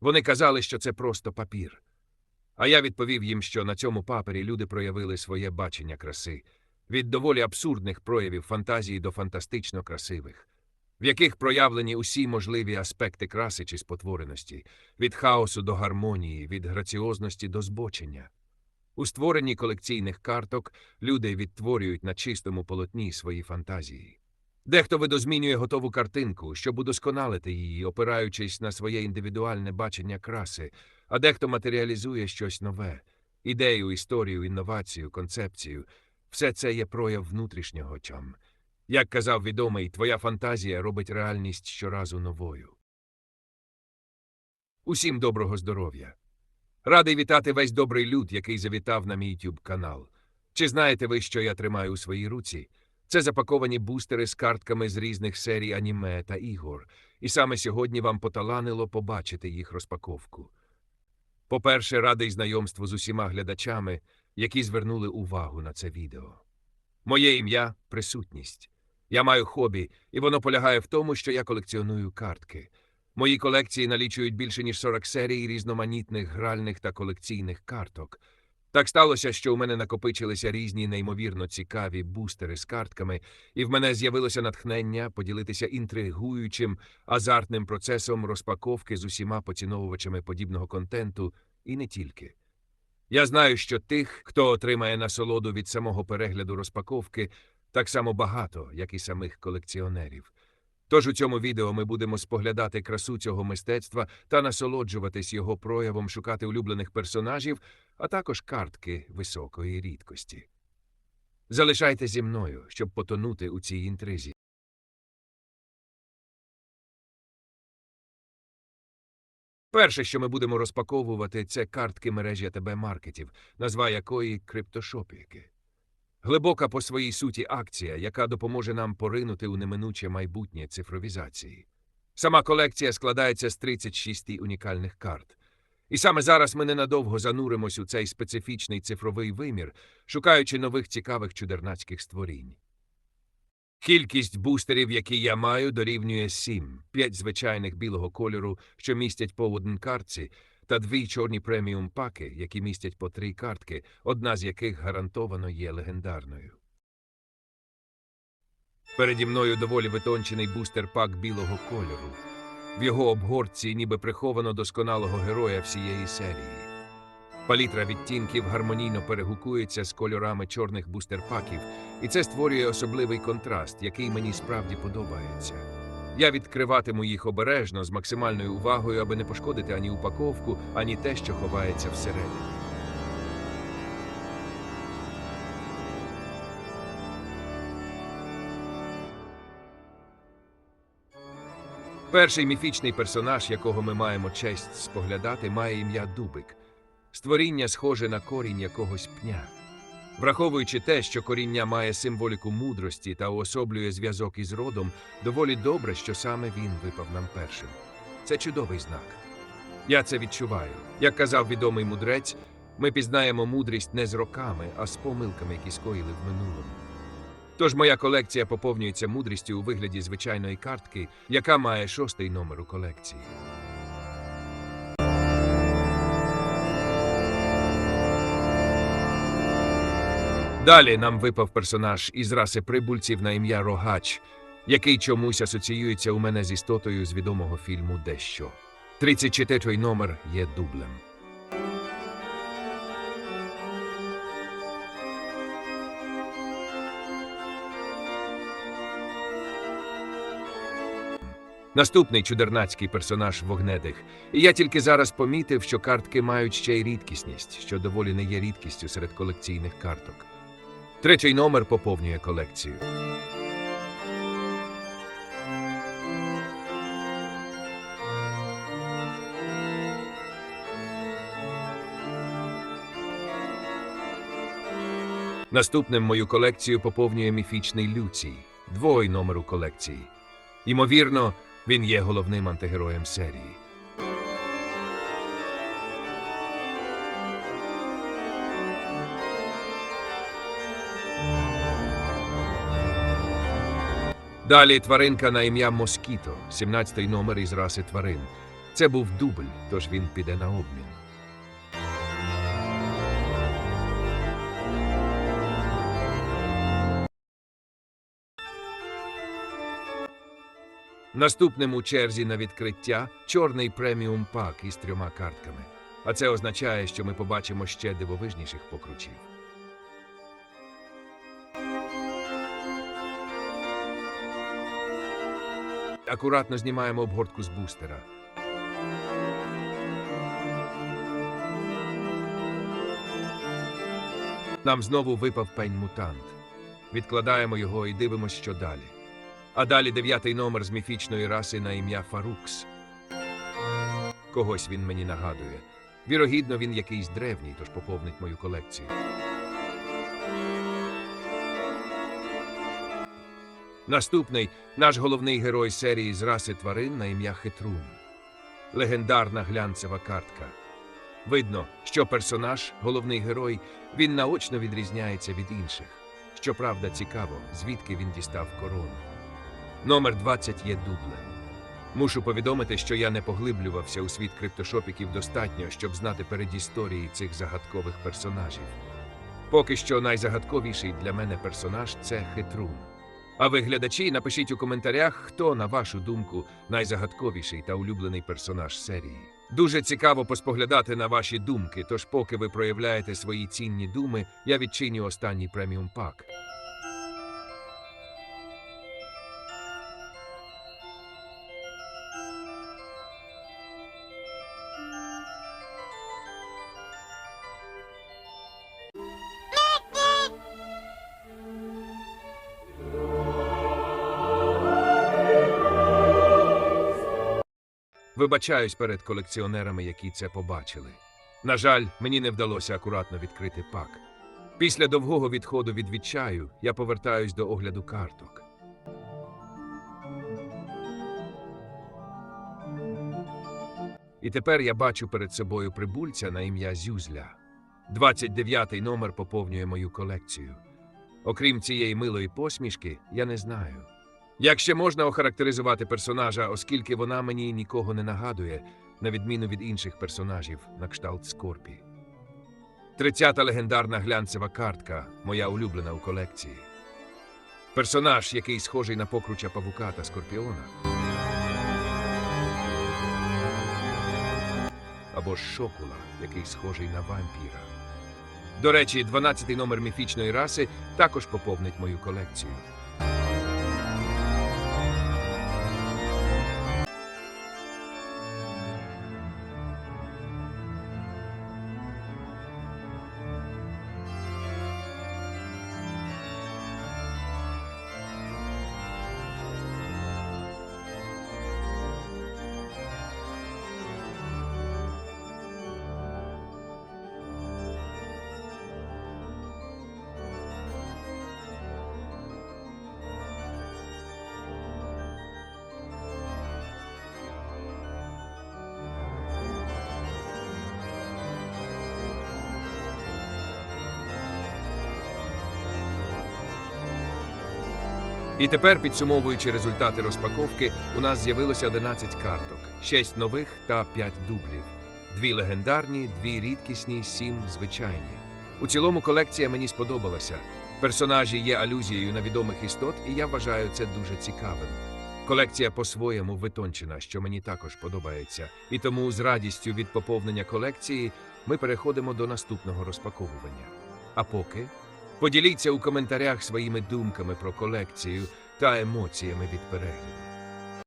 Вони казали, що це просто папір. А я відповів їм, що на цьому папері люди проявили своє бачення краси від доволі абсурдних проявів фантазії до фантастично красивих, в яких проявлені усі можливі аспекти краси чи спотвореності, від хаосу до гармонії, від граціозності до збочення. У створенні колекційних карток люди відтворюють на чистому полотні свої фантазії. Дехто видозмінює готову картинку, щоб удосконалити її, опираючись на своє індивідуальне бачення краси, а дехто матеріалізує щось нове ідею, історію, інновацію, концепцію. Все це є прояв внутрішнього чам. Як казав відомий, твоя фантазія робить реальність щоразу новою. Усім доброго здоров'я. Радий вітати весь добрий люд, який завітав на мій YouTube канал. Чи знаєте ви, що я тримаю у своїй руці? Це запаковані бустери з картками з різних серій аніме та ігор, і саме сьогодні вам поталанило побачити їх розпаковку. По-перше, радий знайомству з усіма глядачами, які звернули увагу на це відео. Моє ім'я присутність. Я маю хобі, і воно полягає в тому, що я колекціоную картки. Мої колекції налічують більше ніж 40 серій різноманітних гральних та колекційних карток. Так сталося, що у мене накопичилися різні неймовірно цікаві бустери з картками, і в мене з'явилося натхнення поділитися інтригуючим, азартним процесом розпаковки з усіма поціновувачами подібного контенту, і не тільки. Я знаю, що тих, хто отримає насолоду від самого перегляду розпаковки, так само багато, як і самих колекціонерів. Тож у цьому відео ми будемо споглядати красу цього мистецтва та насолоджуватись його проявом, шукати улюблених персонажів, а також картки високої рідкості. Залишайтеся зі мною, щоб потонути у цій інтризі. Перше, що ми будемо розпаковувати, це картки мережі АТБ маркетів, назва якої криптошопіки. Глибока по своїй суті акція, яка допоможе нам поринути у неминуче майбутнє цифровізації. Сама колекція складається з 36 унікальних карт. І саме зараз ми ненадовго зануримось у цей специфічний цифровий вимір, шукаючи нових цікавих чудернацьких створінь. Кількість бустерів, які я маю, дорівнює 7, 5 звичайних білого кольору, що містять по один картці, та дві чорні преміум паки, які містять по три картки, одна з яких гарантовано є легендарною. Переді мною доволі витончений бустер пак білого кольору. В його обгортці ніби приховано досконалого героя всієї серії. Палітра відтінків гармонійно перегукується з кольорами чорних бустерпаків, і це створює особливий контраст, який мені справді подобається. Я відкриватиму їх обережно з максимальною увагою, аби не пошкодити ані упаковку, ані те, що ховається всередині. Перший міфічний персонаж, якого ми маємо честь споглядати, має ім'я Дубик. Створіння схоже на корінь якогось пня. Враховуючи те, що коріння має символіку мудрості та уособлює зв'язок із родом, доволі добре, що саме він випав нам першим. Це чудовий знак. Я це відчуваю. Як казав відомий мудрець, ми пізнаємо мудрість не з роками, а з помилками, які скоїли в минулому. Тож моя колекція поповнюється мудрістю у вигляді звичайної картки, яка має шостий номер у колекції. Далі нам випав персонаж із раси прибульців на ім'я Рогач, який чомусь асоціюється у мене з істотою з відомого фільму Дещо. 34-й номер є дублем. Наступний чудернацький персонаж вогнедих. І я тільки зараз помітив, що картки мають ще й рідкісність, що доволі не є рідкістю серед колекційних карток. Третій номер поповнює колекцію. Наступним мою колекцію поповнює міфічний Люцій, двой номер у колекції. Ймовірно, він є головним антигероєм серії. Далі тваринка на ім'я Москіто, 17-й номер із раси тварин. Це був дубль, тож він піде на обмін. Наступним у черзі на відкриття чорний преміум пак із трьома картками. А це означає, що ми побачимо ще дивовижніших покручів. Акуратно знімаємо обгортку з бустера. Нам знову випав пень мутант. Відкладаємо його і дивимося, що далі. А далі дев'ятий номер з міфічної раси на ім'я Фарукс. Когось він мені нагадує. Вірогідно, він якийсь древній, тож поповнить мою колекцію. Наступний наш головний герой серії з раси тварин на ім'я Хитрун. Легендарна глянцева картка. Видно, що персонаж, головний герой, він наочно відрізняється від інших. Щоправда, цікаво, звідки він дістав корону. Номер 20 є дублем. Мушу повідомити, що я не поглиблювався у світ криптошопіків достатньо, щоб знати передісторії цих загадкових персонажів. Поки що найзагадковіший для мене персонаж це хитрун. А ви, глядачі, напишіть у коментарях, хто, на вашу думку, найзагадковіший та улюблений персонаж серії. Дуже цікаво поспоглядати на ваші думки, тож поки ви проявляєте свої цінні думи, я відчиню останній преміум пак. Вибачаюсь перед колекціонерами, які це побачили. На жаль, мені не вдалося акуратно відкрити пак. Після довгого відходу від відчаю я повертаюсь до огляду карток. І тепер я бачу перед собою прибульця на ім'я Зюзля. 29-й номер поповнює мою колекцію. Окрім цієї милої посмішки, я не знаю. Як ще можна охарактеризувати персонажа, оскільки вона мені нікого не нагадує, на відміну від інших персонажів на кшталт Скорпі. Тридцята легендарна глянцева картка, моя улюблена у колекції. Персонаж, який схожий на покруча павука та скорпіона. Або шокула, який схожий на вампіра. До речі, 12-й номер міфічної раси також поповнить мою колекцію. І тепер, підсумовуючи результати розпаковки, у нас з'явилося 11 карток, 6 нових та 5 дублів. Дві легендарні, дві рідкісні, сім звичайні. У цілому колекція мені сподобалася. Персонажі є алюзією на відомих істот, і я вважаю це дуже цікавим. Колекція по-своєму витончена, що мені також подобається. І тому з радістю від поповнення колекції ми переходимо до наступного розпаковування. А поки поділіться у коментарях своїми думками про колекцію та емоціями від перегляду.